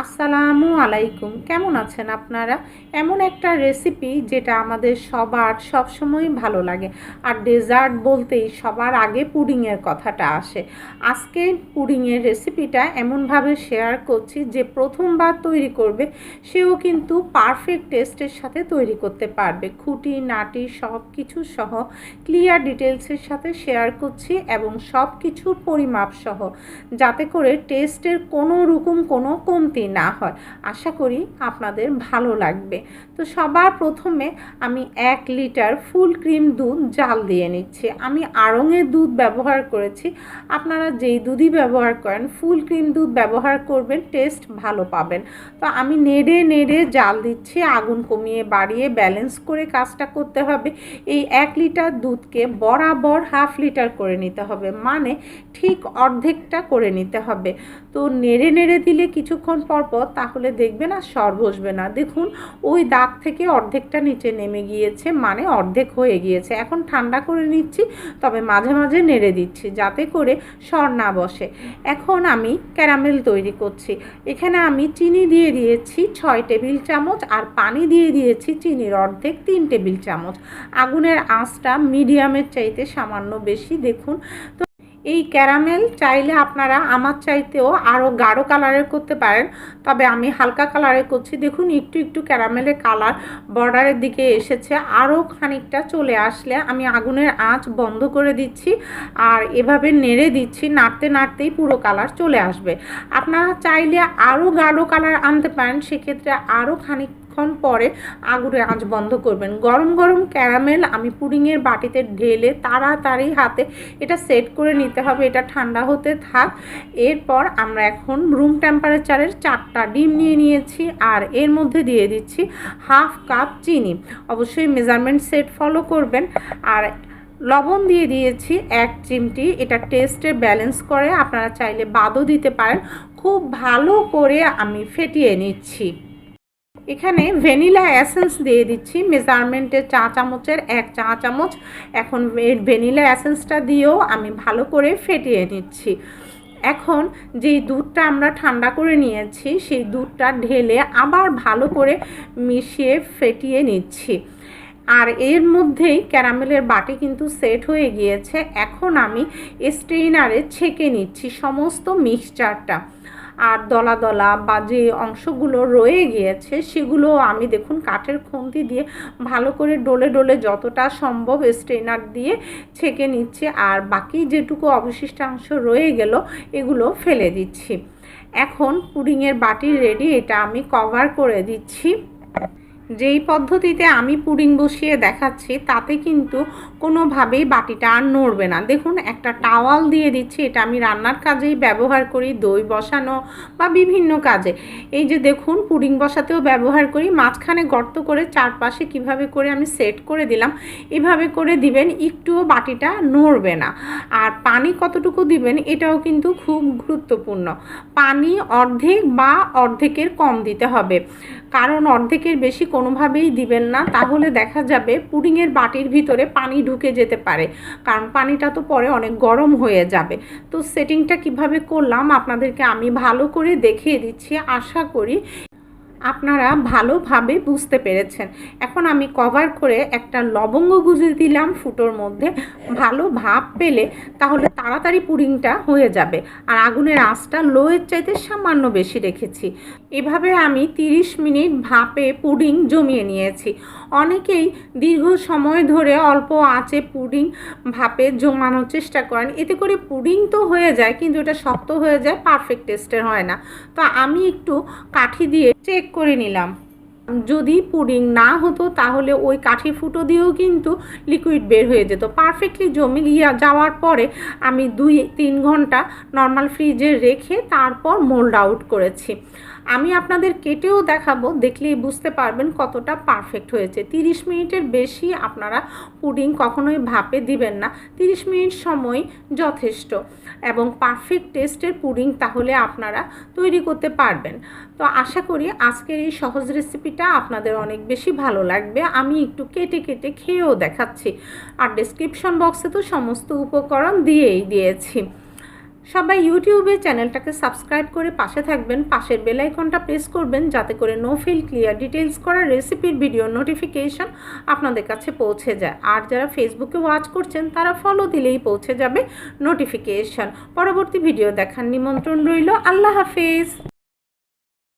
আসসালামু আলাইকুম। কেমন আছেন আপনারা? এমন একটা রেসিপি যেটা আমাদের সবার সবসময় ভালো লাগে। আর ডেজার্ট বলতেই সবার আগে পুডিংয়ের কথাটা আসে। আজকে পুডিংয়ের রেসিপিটা এমনভাবে শেয়ার করছি যে প্রথমবার তৈরি করবে, সেও কিন্তু পারফেক্ট টেস্টের সাথে তৈরি করতে পারবে। খুঁটি, নাটি সব কিছু সহ ক্লিয়ার ডিটেলসের সাথে শেয়ার করছি এবং সব কিছুর পরিমাপ সহ। যাতে করে টেস্টের কোনো রকম কোনো কমতি না হয়, আশা করি আপনাদের ভালো লাগবে। তো সবার প্রথমে আমি এক লিটার ফুল ক্রিম দুধ জাল দিয়ে নিচ্ছি। আমি আড়ঙের দুধ ব্যবহার করেছি। আপনারা যেই দুধই ব্যবহার করেন, ফুল ক্রিম দুধ ব্যবহার করবেন, টেস্ট ভালো পাবেন। তো আমি নেড়ে নেড়ে জাল দিচ্ছি, আগুন কমিয়ে বাড়িয়ে ব্যালেন্স করে কাজটা করতে হবে। এই এক লিটার দুধকে বরাবর হাফ লিটার করে নিতে হবে। মানে ঠিক অর্ধেকটা করে নিতে হবে। তো নেড়ে নেড়ে দিলে কিছুক্ষণ পর পর তাহলে দেখবেন আর সর বসবে না। দেখুন, ওই দাগ থেকে অর্ধেকটা নিচে নেমে গিয়েছে মানে অর্ধেক হয়ে গিয়েছে। এখন ঠান্ডা করে নিচ্ছি, তবে মাঝে মাঝে নেড়ে দিচ্ছি যাতে করে সর না বসে। এখন আমি ক্যারামেল তৈরি করছি। এখানে আমি চিনি দিয়ে দিয়েছি ছয় টেবিল চামচ আর পানি দিয়ে দিয়েছি চিনির অর্ধেক তিন টেবিল চামচ। আগুনের আঁচটা মিডিয়ামের চাইতে সামান্য বেশি, দেখুন। তো এই ক্যারামেল চাইলে আপনারা আমার চাইতেও আরও গাঢ় কালারের করতে পারেন, তবে আমি হালকা কালারে করছি। দেখুন, একটু একটু ক্যারামেলের কালার বর্ডারের দিকে এসেছে আরও খানিকটা চলে আসলে আমি আগুনের আঁচ বন্ধ করে দিচ্ছি আর এভাবে নেড়ে দিচ্ছি, নাড়তে নাড়তেই পুরো কালার চলে আসবে। আপনারা চাইলে আরও গাঢ় কালার আনতে পারেন, সেক্ষেত্রে আরও খানিক কিছুক্ষণ পরে আগুনে আঁচ বন্ধ করবেন। গরম গরম ক্যারামেল আমি পুডিংয়ের বাটিতে ঢেলে তাড়াতাড়ি হাতে এটা সেট করে নিতে হবে। এটা ঠান্ডা হতে থাক। এরপর আমরা এখন রুম টেম্পারেচারের চারটা ডিম নিয়ে নিয়েছি আর এর মধ্যে দিয়ে দিচ্ছি হাফ কাপ চিনি। অবশ্যই মেজারমেন্ট সেট ফলো করবেন। আর লবণ দিয়ে দিয়েছি এক চিমটি। এটা টেস্টের ব্যালেন্স করে আপনারা চাইলে বাদও দিতে পারেন। খুব ভালো করে আমি ফেটিয়ে নিচ্ছি। এখানে ভ্যানিলা অ্যাসেন্স দিয়ে দিচ্ছি। মেজারমেন্টের চা চামচের এক চা চামচ। এখন ভ্যানিলা অ্যাসেন্সটা দিয়েও আমি ভালো করে ফেটিয়ে নিচ্ছি। এখন যেই দুধটা আমরা ঠান্ডা করে নিয়েছি, সেই দুধটা ঢেলে আবার ভালো করে মিশিয়ে ফেটিয়ে নিচ্ছি। আর এর মধ্যেই ক্যারামেলের বাটি কিন্তু সেট হয়ে গিয়েছে। এখন আমি স্ট্রেইনারে ছেঁকে নিচ্ছি সমস্ত মিক্সচারটা। আর দলা দলা বা যে অংশগুলো রয়ে গিয়েছে, সেগুলো আমি দেখুন কাঠের খুন্তি দিয়ে ভালো করে ডলে ডলে যতটা সম্ভব স্ট্রেনার দিয়ে ছেঁকে নিচ্ছে আর বাকি যেটুকু অবশিষ্টাংশ রয়ে গেল, এগুলো ফেলে দিচ্ছি। এখন পুডিংয়ের বাটি রেডি এটা আমি কভার করে দিচ্ছি। যেই পদ্ধতিতে আমি পুডিং বসিয়ে দেখাচ্ছি, তাতে কিন্তু কোনোভাবেই বাটিটা আর নড়বে না। দেখুন, একটা টাওয়াল দিয়ে দিচ্ছি, এটা আমি রান্নার কাজেই ব্যবহার করি, দই বসানো বা বিভিন্ন কাজে। এই যে দেখুন, পুডিং বসাতেও ব্যবহার করি, মাঝখানে গর্ত করে চারপাশে কীভাবে করে আমি সেট করে দিলাম, এভাবে করে দিবেন, একটুও বাটিটা নড়বে না। আর পানি কতটুকু দিবেন, এটাও কিন্তু খুব গুরুত্বপূর্ণ। পানি অর্ধেক বা অর্ধেকের কম দিতে হবে। কারণ অর্ধেকের বেশি কোনোভাবেই দিবেন না, তাহলে দেখা যাবে পুডিংয়ের বাটির ভিতরে পানি ঢুকে যেতে পারে। কারণ পানিটা তো পরে অনেক গরম হয়ে যাবে। তো সেটিংটা কীভাবে করলাম, আপনাদেরকে আমি ভালো করে দেখিয়ে দিচ্ছি। আশা করি আপনারা ভালোভাবে বুঝতে পেরেছেন। এখন আমি কভার করে একটা লবঙ্গ গুজে দিলাম ফুটোর মধ্যে। ভালো ভাপ পেলে তাহলে তাড়াতাড়ি পুডিংটা হয়ে যাবে। আর আগুনের আঁচটা লোয়ের চাইতে সামান্য বেশি রেখেছি। এভাবে আমি 30 মিনিট ভাপে পুডিং জমিয়ে নিয়েছি। অনেকেই দীর্ঘ সময় ধরে অল্প আঁচে পুডিং ভাপে জমানোর চেষ্টা করেন। এতে করে পুডিং তো হয়ে যায়, কিন্তু এটা শক্ত হয়ে যায় পারফেক্ট টেস্টের হয় না। তো আমি একটু কাঠি দিয়ে চেক করে নিলাম। যদি পুডিং না হতো তাহলে ওই কাঠি ফুটো দিয়েও কিন্তু লিকুইড বের হয়ে যেত। পারফেক্টলি জমে গিয়ে যাওয়ার পরে আমি দুই তিন ঘণ্টা নর্মাল ফ্রিজে রেখে তারপর মোল্ড আউট করেছি। আমি আপনাদের কেটেও দেখাবো, দেখলেই বুঝতে পারবেন কতটা পারফেক্ট হয়েছে। 30 মিনিটের বেশি আপনারা পুডিং কখনোই ভাপে দিবেন না। 30 মিনিট সময় যথেষ্ট এবং পারফেক্ট টেস্টের পুডিং তাহলে আপনারা তৈরি করতে পারবেন। তো আশা করি আজকের এই সহজ রেসিপিটা আপনাদের অনেক বেশি ভালো লাগবে। আমি একটু কেটে কেটে খেয়েও দেখাচ্ছি। আর ডিসক্রিপশন বক্সে তো সমস্ত উপকরণ দিয়েই দিয়েছি। সবাই ইউটিউবে চ্যানেলটাকে সাবস্ক্রাইব করে পাশে থাকবেন, পাশের বেলাইকনটা প্রেস করবেন যাতে করে নো ফিল ক্লিয়ার ডিটেলস করা রেসিপির ভিডিও নোটিফিকেশন আপনাদের কাছে পৌঁছে যায়। আর যারা ফেসবুকে ওয়াচ করছেন, তারা ফলো দিলেই পৌঁছে যাবে নোটিফিকেশন পরবর্তী ভিডিও দেখার নিমন্ত্রণ রইল। আল্লাহ হাফেজ!